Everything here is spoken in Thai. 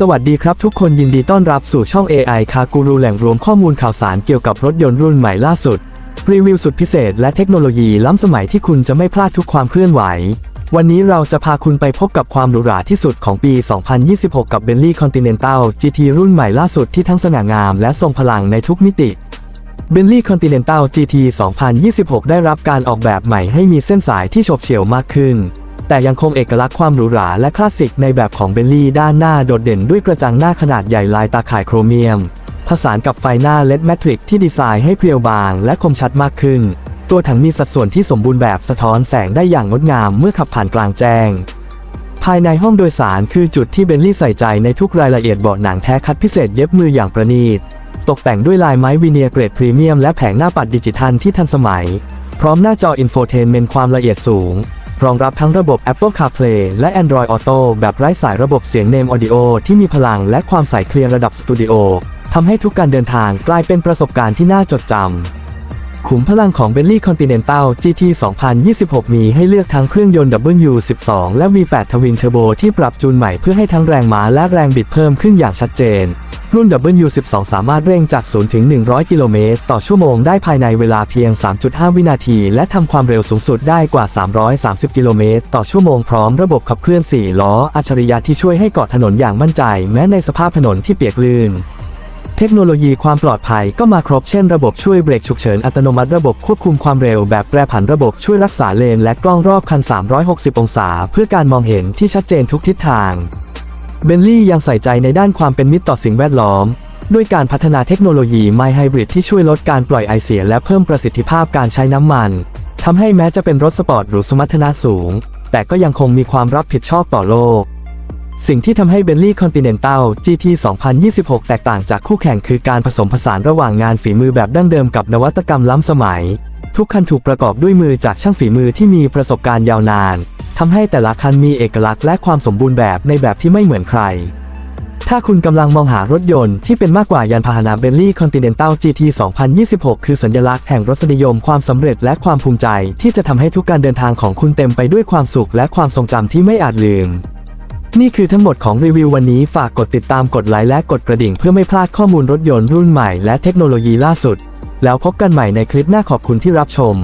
สวัสดีครับทุกคนยินดีต้อนรับสู่ช่อง AI คากูรูแหล่งรวมข้อมูลข่าวสารเกี่ยวกับรถยนต์รุ่นใหม่ล่าสุด รีวิวสุดพิเศษและเทคโนโลยีล้ำสมัยที่คุณจะไม่พลาดทุกความเคลื่อนไหว วันนี้เราจะพาคุณไปพบกับความหรูหราที่สุดของปี 2026 กับ Bentley Continental GT รุ่นใหม่ล่าสุดที่ทั้งสง่างามและทรงพลังในทุกมิติ Bentley Continental GT 2026 ได้รับการออกแบบใหม่ให้มีเส้นสายที่โฉบเฉี่ยวมากขึ้น แต่ยังคงเอกลักษณ์ความหรูหราและคลาสสิกในแบบของ Bentley ด้านหน้าโดดเด่นด้วยกระจังหน้าขนาดใหญ่ลายตาข่ายโครเมียม ผสานกับไฟหน้าเลดแมทริกที่ดีไซน์ให้เพรียวบางและคมชัดมากขึ้น ตัวถังมีสัดส่วนที่สมบูรณ์แบบสะท้อนแสงได้อย่างงดงามเมื่อขับผ่านกลางแจ้ง ภายในห้องโดยสารคือจุดที่เบนลี่ใส่ใจในทุกรายละเอียดเบาะหนังแท้คัดพิเศษเย็บมืออย่างประณีตตกแต่งด้วยลายไม้วีเนียร์เกรดพรีเมียมและแผงหน้าปัดดิจิทัลที่ทันสมัย พร้อมหน้าจออินโฟเทนเมนต์ความละเอียดสูง รองรับทั้งระบบ Apple CarPlay และ Android Auto แบบไร้สายระบบเสียง Name Audio ที่มีพลังและความใสเคลียร์ระดับสตูดิโอทำให้ทุกการเดินทางกลายเป็นประสบการณ์ที่น่าจดจำ ขุมพลังของ Bentley Continental GT 2026 มีให้เลือกทั้งเครื่องยนต์ W12 และ V8 ทวินเทอร์โบที่ปรับจูนใหม่เพื่อให้ทั้งแรงม้าและแรงบิดเพิ่มขึ้นอย่างชัดเจนรุ่น W12 สามารถเร่งจาก 0 ถึง 100 กิโลเมตร ต่อชั่วโมงได้ภายในเวลาเพียง 3.5 วินาที และทำความเร็วสูงสุดได้กว่า 330 กิโลเมตร ต่อชั่วโมงพร้อมระบบขับเคลื่อน 4 ล้อ อัจฉริยะที่ช่วยให้เกาะถนนอย่างมั่นใจ แม้ในสภาพถนนที่เปียกลื่นเทคโนโลยีความปลอดภัยก็มาครบเช่นระบบช่วยเบรกฉุกเฉินอัตโนมัติระบบควบคุมความเร็วแบบแปรผันระบบช่วยรักษาเลน และกล้องรอบคัน 360 องศา เพื่อการมองเห็นที่ชัดเจนทุกทิศทาง เบนลี่ยังใส่ใจในด้านความเป็นมิตรต่อสิ่งแวดล้อม ด้วยการพัฒนาเทคโนโลยีไมไฮบริดที่ช่วยลดการปล่อยไอเสียและเพิ่มประสิทธิภาพการใช้น้ำมันทำให้แม้จะเป็นรถสปอร์ตหรูสมรรถนะสูง แต่ก็ยังคงมีความรับผิดชอบต่อโลก สิ่งที่ทำให้ Bentley Continental GT 2026 แตกต่างจากคู่แข่งคือการผสมผสานระหว่างงานฝีมือแบบดั้งเดิมกับนวัตกรรมล้ำสมัย ทุกคันถูกประกอบด้วยมือจากช่างฝีมือที่มีประสบการณ์ยาวนาน ทำให้แต่ละคันมีเอกลักษณ์และความสมบูรณ์แบบในแบบที่ไม่เหมือนใคร ถ้าคุณกำลังมองหารถยนต์ที่เป็นมากกว่ายานพาหนะ Bentley Continental GT 2026 คือสัญลักษณ์แห่งรสนิยมความสำเร็จและความภูมิใจ ที่จะทำให้ทุกการเดินทางของคุณเต็มไปด้วยความสุขและความทรงจำที่ไม่อาจลืมนี่คือทั้งหมดของรีวิววันนี้ฝากกดติดตามกดไลค์และกดกระดิ่งเพื่อไม่พลาดข้อมูลรถยนต์รุ่นใหม่และเทคโนโลยีล่าสุด แล้วพบกันใหม่ในคลิปหน้าขอบคุณที่รับชม